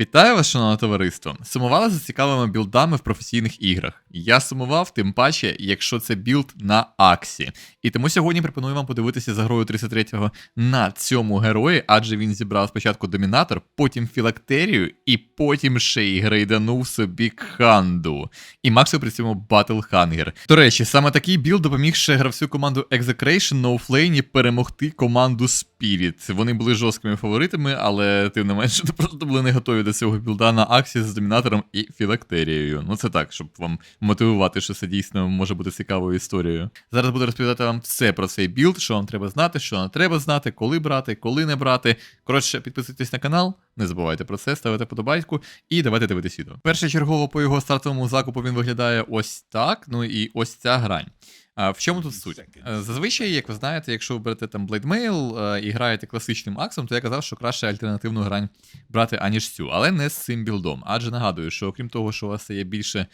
Вітаю вас, шановне товариство. Сумували за цікавими білдами в професійних іграх. Я сумував, тим паче, якщо це білд на Аксі. І тому сьогодні пропоную вам подивитися за грою 33-го на цьому герої, адже він зібрав спочатку домінатор, потім філактерію, і потім ще й грейданув собі кханду. І Максу при цьому Батлхангер. До речі, саме такий білд допоміг ще гравцю команду Execration на офлейні перемогти команду Spirit. Вони були жорсткими фаворитами, але тим не менше просто були не готові до цього білда на Аксі з домінатором і філактерією. Ну це так, щоб вам мотивувати, що це дійсно може бути цікавою історією. Зараз буду розповідати вам все про цей білд, що вам треба знати, що не треба знати, коли брати, коли не брати. Коротше, підписуйтесь на канал, не забувайте про це, ставите подобайку і давайте дивитись відео. Першочергово по його стартовому закупу він виглядає ось так. Ну і ось ця грань. А в чому тут суть? Е, Зазвичай, як ви знаєте, якщо ви берете там Blade Mail е, і граєте класичним аксом, то я казав, що краще альтернативну грань брати, аніж цю, але не з цим білдом. Адже нагадую, що окрім того, що у вас є більше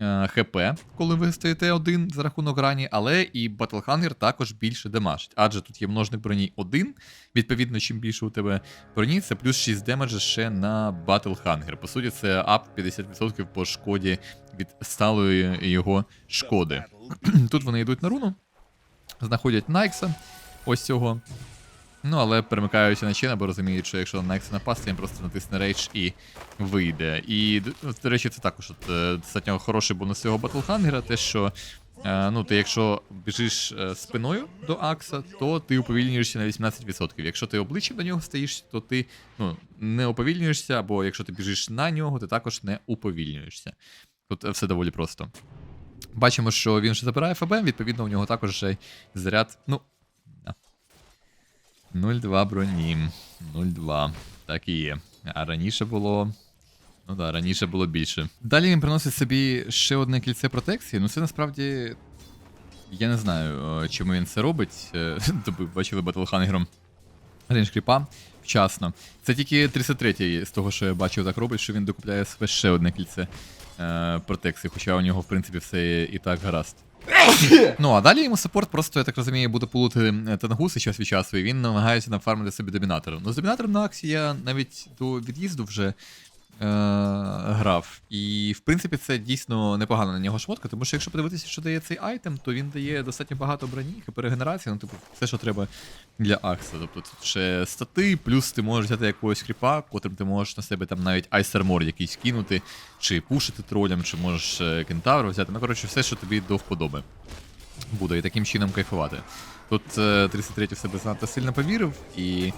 е, ХП, коли ви стоїте один за рахунок грані, але і Hunger також більше демажить. Адже тут є множник броні 1. Відповідно, чим більше у тебе броні, це плюс 6 демеджа ще на Hunger. По суті, це ап 50% по шкоді від сталої його шкоди. Тут вони йдуть на руну, знаходять Найкса, ось цього. Ну, але перемикаються на Чена, бо розуміють, що якщо на Найкса напасти, він просто натисне рейдж і вийде. І, до речі, це також от, е, достатньо хороший бонус цього Батлхангера, те, що е, ну, ти якщо біжиш е, спиною до Акса, то ти уповільнюєшся на 18%. Якщо ти обличчям до нього стоїш, то ти ну, не уповільнюєшся, або якщо ти біжиш на нього, ти також не уповільнюєшся. Тут все доволі просто. Бачимо, що він вже забирає ФБ, відповідно, у нього також ще заряд. Ну. да. 0,2 броні. 0,2. Так і є. А раніше було. Ну да, раніше було більше. Далі він приносить собі ще одне кільце протекції. Ну це насправді. Я не знаю, е, чому він це робить. Е, Тобто бачили Батлхангером рейндж кріпа вчасно. Це тільки 33-й з того, що я бачив, так робить, що він докупляє себе ще одне кільце е, протекції, хоча у нього, в принципі, все і так гаразд. ну, а далі йому саппорт просто, я так розумію, буде полути тангуси час від часу, і він намагається нафармити собі домінатором. Ну, з домінатором на Аксі я навіть до від'їзду вже грав. І, в принципі, це дійсно непогано на нього шмотка, тому що якщо подивитися, що дає цей айтем, то він дає достатньо багато броні, хп регенерації, ну, типу, все, що треба для Акса. Тобто тут ще стати, плюс ти можеш взяти якогось кріпа, котрим ти можеш на себе там навіть Armor якийсь кинути, чи пушити тролям, чи можеш е, кентавра взяти. Ну, коротше, все, що тобі до вподоби буде, і таким чином кайфувати. Тут е, 33 в себе занадто сильно повірив і е,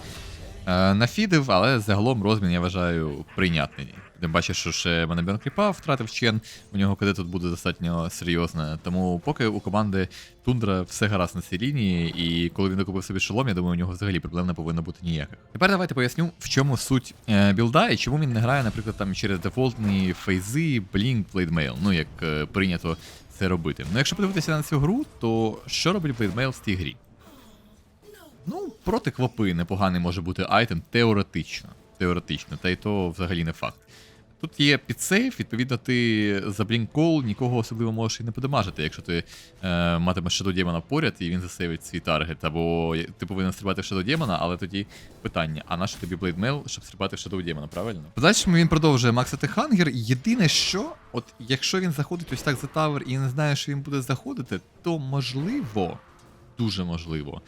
нафідив, але загалом розмін я вважаю прийнятний. Тим бачиш, що ще Манабіон Кріпа втратив чен, у нього КД тут буде достатньо серйозне. Тому поки у команди Тундра все гаразд на цій лінії, і коли він докупив собі шолом, я думаю, у нього взагалі проблем не повинно бути ніяких. Тепер давайте поясню, в чому суть е, білда і чому він не грає, наприклад, там через дефолтні фейзи, Blink, Blademail, ну як е, прийнято це робити. Ну, якщо подивитися на цю гру, то що робить Blademail в цій грі? Ну, проти квапи непоганий може бути айтем теоретично. Теоретично, та й то взагалі не факт. Тут є підсейф, відповідно, ти за блінкол нікого особливо можеш і не подамажити, якщо ти е, матимеш Shadow Демона поряд і він засейвить свій таргет. Або ти повинен стрибати в Shadow Демона, але тоді питання: а нащо тобі Mail, щоб стрибати в Shadow Демона, правильно? Подальшому він продовжує максити хангер. Єдине, що, от якщо він заходить ось так за тавер і не знає, що він буде заходити, то можливо, дуже можливо.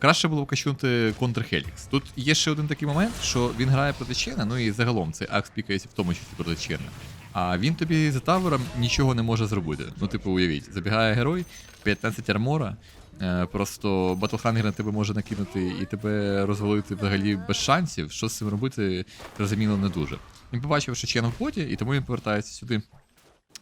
Краще було б качнути контрхелікс. Тут є ще один такий момент, що він грає проти Чена, ну і загалом цей акс пікається в тому числі проти Чена. А він тобі за тавером нічого не може зробити. Ну, типу, уявіть, забігає герой, 15 армора. е, Просто Батлхангер на тебе може накинути і тебе розвалити взагалі без шансів. Що з цим робити, зрозуміло, не дуже. Він побачив, що Чен в боті, і тому він повертається сюди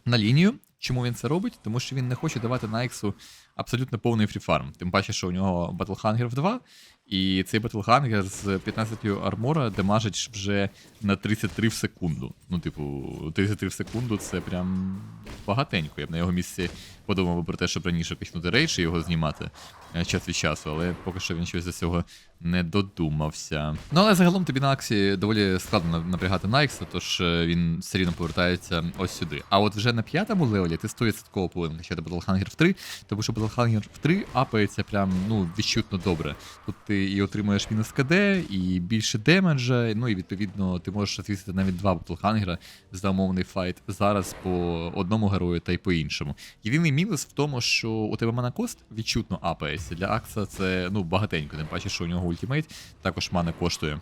на лінію. Чому він це робить? Тому що він не хоче давати Найксу абсолютно повний фріфарм. Тим паче, що у нього Батлхангер в 2, і цей Батлхангер з 15 армора демажить вже на 33 в секунду. Ну, типу, 33 в секунду це прям багатенько. Я б на його місці подумав би про те, щоб раніше качнути рейдж і його знімати е, час від часу, але поки що він щось за цього не додумався. Ну але загалом тобі на Аксі доволі складно напрягати Найкса, тож е, він все рівно повертається ось сюди. А от вже на п'ятому левелі ти 100% повинен качати Battlehanger в 3, тому що Battlehanger в 3 апається прям ну відчутно добре. Тут ти і отримуєш мінус КД, і більше демеджа, ну і відповідно ти можеш розвісити навіть два батлхангера за умовний файт зараз по одному герою та й по іншому. Єдиний мінус в тому, що у тебе манакост відчутно апається. Для Акса це ну багатенько, тим паче, що у нього ультимейт також мана коштує.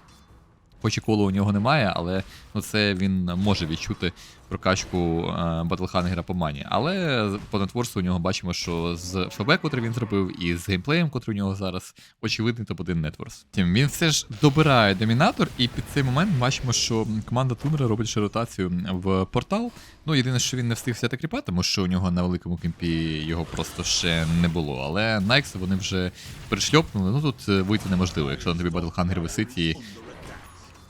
Хоч і колу у нього немає, але ну, це він може відчути прокачку Батлхангера по мані. Але по нетворству у нього бачимо, що з ФБ, котрий він зробив, і з геймплеєм, котрий у нього зараз, очевидний топ-1 нетворс. Тим він все ж добирає домінатор, і під цей момент бачимо, що команда Тундра робить ще ротацію в портал. Ну, єдине, що він не встиг взяти кріпа, тому що у нього на великому кемпі його просто ще не було. Але Найкси вони вже перешльопнули. Ну тут е, вийти неможливо, якщо на тобі Батлхангер висить і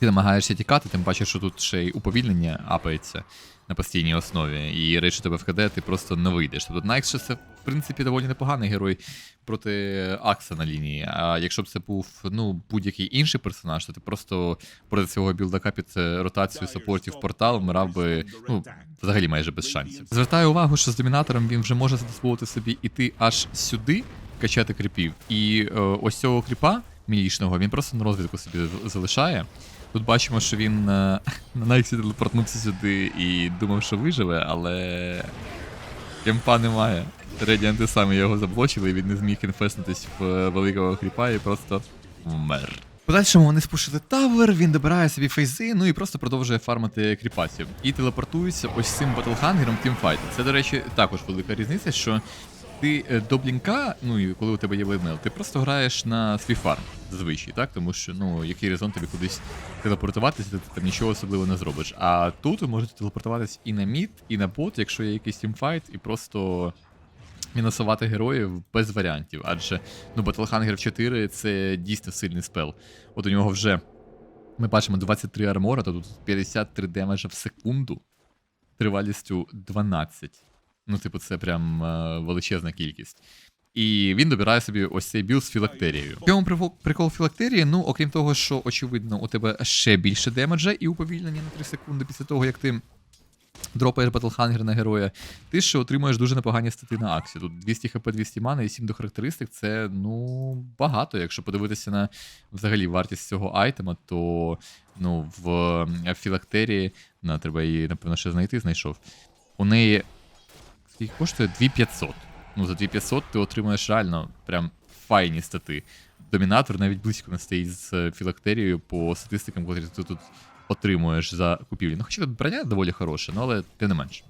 ти намагаєшся тікати, тим паче, що тут ще й уповільнення апається на постійній основі, і речі тебе в КД, ти просто не вийдеш. Тобто Найкс ще це, в принципі, доволі непоганий герой проти Акса на лінії. А якщо б це був ну, будь-який інший персонаж, то ти просто проти цього білдака під е, ротацію саппортів портал вмирав би ну, взагалі майже без шансів. Звертаю увагу, що з домінатором він вже може дозволити собі іти аж сюди, качати кріпів. І е, ось цього кріпа мілішного він просто на розвідку собі залишає. Тут бачимо, що він е, на Найксі телепортнувся сюди і думав, що виживе, але кемпа немає. Радіанти самі його заблочили, і він не зміг інфеснутись в е, великого кріпа і просто вмер. Подальшому вони спушили тавер, він добирає собі фейзи, ну і просто продовжує фармити кріпасів. І телепортується ось цим батлхангером тімфайтом. Це, до речі, також велика різниця, що ти е, до блінка, ну і коли у тебе є блейдмейл, ти просто граєш на свій фарм зазвичай, так? Тому що ну який резон тобі кудись телепортуватися, ти там нічого особливо не зробиш. А тут ви можете телепортуватись і на мід, і на бот, якщо є якийсь тімфайт, і просто мінусувати героїв без варіантів. Адже ну, Battlehanger 4 це дійсно сильний спел. От у нього вже ми бачимо 23 армора, то тут 53 демеджа в секунду, тривалістю 12. Ну, типу, це прям е, величезна кількість. І він добирає собі ось цей білд з філактерією. В чому прикол- філактерії? Ну, окрім того, що, очевидно, у тебе ще більше демеджа і уповільнення на 3 секунди після того, як ти дропаєш Батлхангер на героя, ти ще отримуєш дуже непогані стати на Аксі. Тут 200 хп, 200 мани і 7 до характеристик це ну багато. Якщо подивитися на взагалі вартість цього айтема, то ну, в е, філактерії, на, треба її, напевно, ще знайти, знайшов. У неї скільки коштує 2500. Ну, за 2500 ти отримуєш реально прям файні стати. Домінатор навіть близько не стоїть з е, філактерією по статистикам, котрі ти тут отримуєш за купівлю. Ну, хоча тут броня доволі хороша, ну але тим не менш.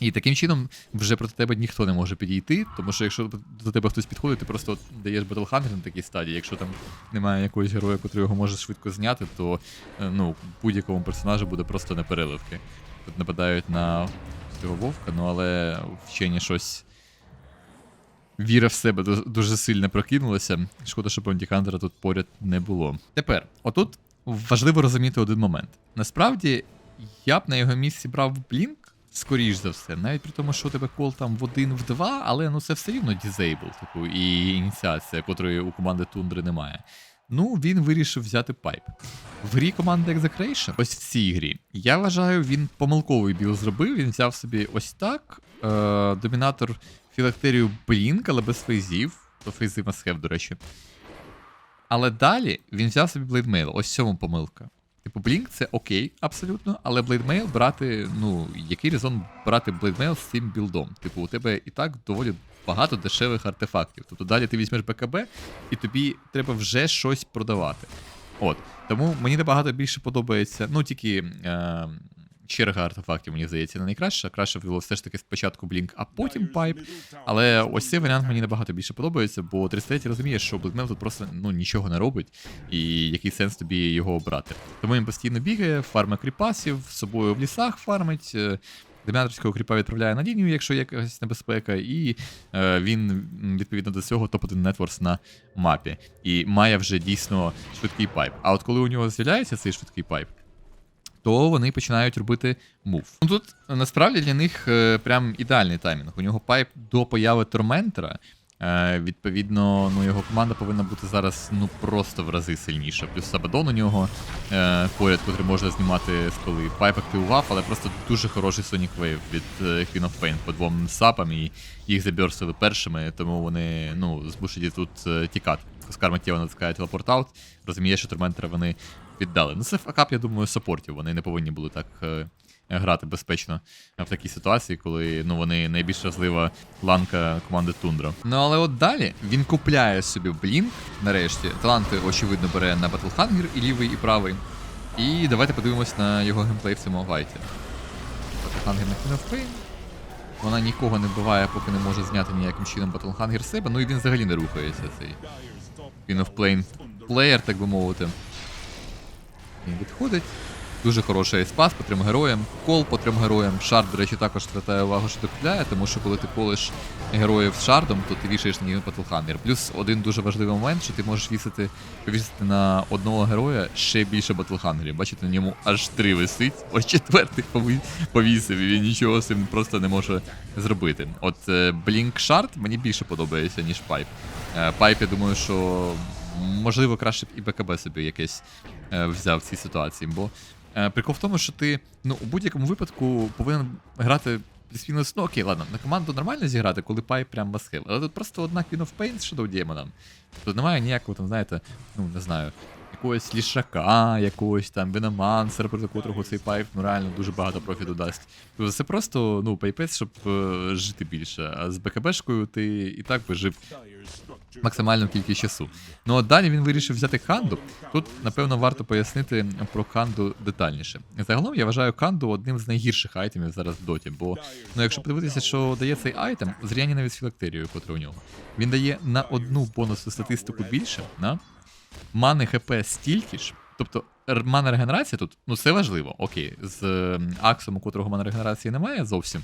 І таким чином вже проти тебе ніхто не може підійти, тому що якщо до тебе хтось підходить, ти просто даєш Battlehanger на такій стадії. Якщо там немає якогось героя, котрий його може швидко зняти, то е, ну, будь-якому персонажу буде просто непереливки. Тут нападають на цього вовка, ну але вчені щось. Віра в себе дуже сильно прокинулася. Шкода, що Бонді-Хантера тут поряд не було. Тепер, отут важливо розуміти один момент. Насправді, я б на його місці брав Блінк, скоріш за все, навіть при тому, що у тебе кол там в один, в два, але ну це все рівно дізейбл, типу, і ініціація, котрої у команди Тундри немає. Ну, він вирішив взяти пайп. В грі команди Execration, ось в цій грі, я вважаю, він помилковий біл зробив. Він взяв собі ось так. Е, домінатор філактерію Блінк, але без фейзів. То фейзи масхев, до речі. Але далі він взяв собі блейдмейл. Ось в цьому помилка. Типу, Блінк це окей, абсолютно, але блейдмейл брати, ну, який резон брати блейдмейл з цим білдом? Типу, у тебе і так доволі багато дешевих артефактів. Тобто далі ти візьмеш БКБ, і тобі треба вже щось продавати. От. Тому мені набагато більше подобається, ну тільки е, черга артефактів, мені здається, не найкраща. Краще було все ж таки спочатку Блінк, а потім пайп. Але ось цей варіант мені набагато більше подобається, бо 33 розуміє, що Блейдмейл тут просто ну, нічого не робить, і який сенс тобі його обрати. Тому він постійно бігає, фармить кріпасів, з собою в лісах фармить. Домінаторського кріпа відправляє на лінію, якщо є якась небезпека, і е, він відповідно до цього топ-1 нетворс на мапі. І має вже дійсно швидкий пайп. А от коли у нього з'являється цей швидкий пайп, то вони починають робити мув. Ну тут насправді для них е, прям ідеальний таймінг. У нього пайп до появи Торментера, Е, відповідно, ну його команда повинна бути зараз ну просто в рази сильніша. Плюс Сабадон у нього е, поряд, котрий може знімати з коли. Пайп активував, але просто дуже хороший Sonic Wave від е, Queen of Pain по двом сапам, і їх заберстили першими, тому вони ну, змушені тут тікати. Маттєва натискає телепорт-аут, розуміє, що Торментера вони віддали. Ну це факап, я думаю, саппортів. Вони не повинні були так. е, Грати безпечно в такій ситуації, коли ну вони найбільш важлива ланка команди Тундра. Ну але от далі він купляє собі Блінк, нарешті. Таланти, очевидно, бере на Батлхангер і лівий, і правий. І давайте подивимось на його геймплей в цьому гайті. Батлхангер на Queen. Вона нікого не вбиває, поки не може зняти ніяким чином Батлхангер себе. Ну і він взагалі не рухається цей of Plane плеєр, так би мовити. Він відходить. Дуже хороший спас по трьом героям. Кол по трьом героям. Шард, до речі, також звертає увагу, що ти купляє, тому що коли ти колиш героїв з шардом, то ти вішаєш на нього Батлхангер. Плюс один дуже важливий момент, що ти можеш вісити, повісити на одного героя ще більше Батлхангерів. Бачите, на ньому аж три висить, ось четвертий повісив, і він нічого з цим просто не може зробити. От Блінк Шард мені більше подобається, ніж Пайп. Е, Пайп, я думаю, що можливо краще б і БКБ собі якесь е, взяв в цій ситуації. Бо е, прикол в тому, що ти ну, у будь-якому випадку повинен грати плюс-мінус, ну окей, ладно, на команду нормально зіграти, коли пай прям басхев. Але тут просто одна Queen of Pain з Shadow Demon. Тут немає ніякого там, знаєте, ну не знаю. Якогось лішака, якогось там виномансера, проти котрого цей пайп ну реально дуже багато профіту дасть. Тобто Це просто ну, пайпець, щоб е, жити більше. А з БКБшкою ти і так би жив максимальну кількість часу. Ну а далі він вирішив взяти Канду. Тут, напевно, варто пояснити про Канду детальніше. Загалом я вважаю Канду одним з найгірших айтемів зараз в доті, бо ну, якщо подивитися, що дає цей айтем, зрівняння навіть з філактерією, котра у нього. Він дає на одну бонусну статистику більше, на мани ХП стільки ж. Тобто мана регенерація тут, ну це важливо, окей, з Аксом, у котрого мана регенерації немає зовсім,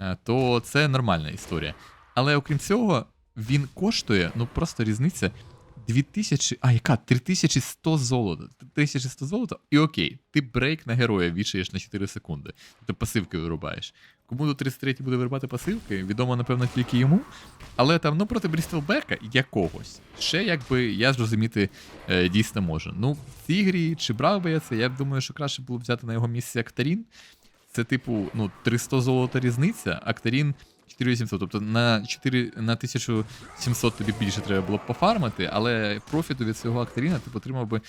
е, то це нормальна історія. Але окрім цього, він коштує, ну просто різниця 2000, а яка? 3100 золота. 3100 золота, і окей, ти брейк на героя вішаєш на 4 секунди. Тобто пасивки вирубаєш. Кому до 33 буде вирвати пасивки, відомо, напевно, тільки йому. Але там, ну, проти Брістелбека якогось. Ще якби я зрозуміти е, дійсно можу. Ну, в цій грі чи брав би я це, я думаю, що краще було б взяти на його місці Актарін. Це, типу, ну, 300 золота різниця, Актарін 4800. Тобто на 4, на 1700 тобі більше треба було б пофармити, але профіту від цього Актаріна ти отримав би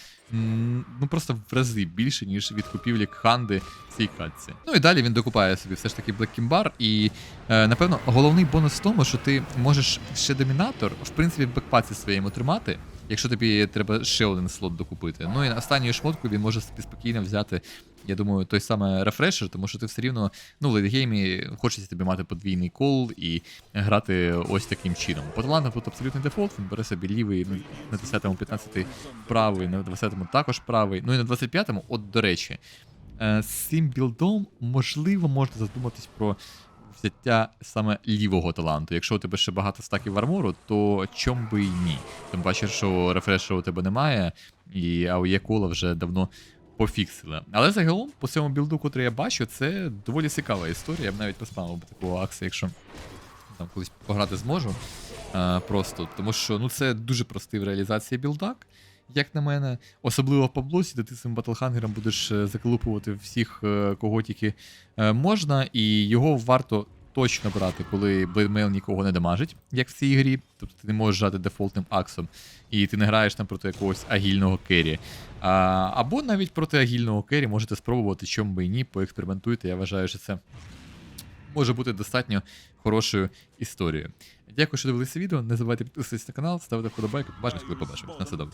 ну, просто в рази більше, ніж від купівлі Ханди цій катці. Ну і далі він докупає собі все ж таки Black Kimbar, і е, напевно головний бонус в тому, що ти можеш ще домінатор, в принципі, в бекпаці своєму тримати. Якщо тобі треба ще один слот докупити. Ну і останню шмотку він може спокійно взяти, я думаю, той самий рефрешер, тому що ти все рівно, ну, в лейтгеймі хочеться тобі мати подвійний кол і грати ось таким чином. По талантам тут абсолютний дефолт, він бере собі лівий на 10-му, 15-й правий, на 20-му також правий. Ну і на 25-му, от до речі, е, з цим білдом можливо можна задуматись про взяття саме лівого таланту. Якщо у тебе ще багато стаків армору, то чом би і ні. Тим паче, що рефреша у тебе немає, і АОЄ кола вже давно пофіксили. Але загалом, по цьому білду, котрий я бачу, це доволі цікава історія. Я б навіть поспамив би такого акса, якщо там колись пограти зможу. А, просто. Тому що ну, це дуже простий в реалізації білдак. Як на мене, особливо в Паблосі, де ти цим батлхангером будеш е, заколупувати всіх, е, кого тільки е, можна, і його варто точно брати, коли блейдмейл нікого не дамажить, як в цій грі. Тобто ти не можеш грати дефолтним аксом, і ти не граєш там проти якогось агільного керрі. А, або навіть проти агільного керрі можете спробувати, чому би і ні, поекспериментуйте. Я вважаю, що це може бути достатньо хорошою історією. Дякую, що дивилися відео. Не забувайте підписуватися на канал, ставити вподобайку. Побачимось, коли побачимо. На все добре.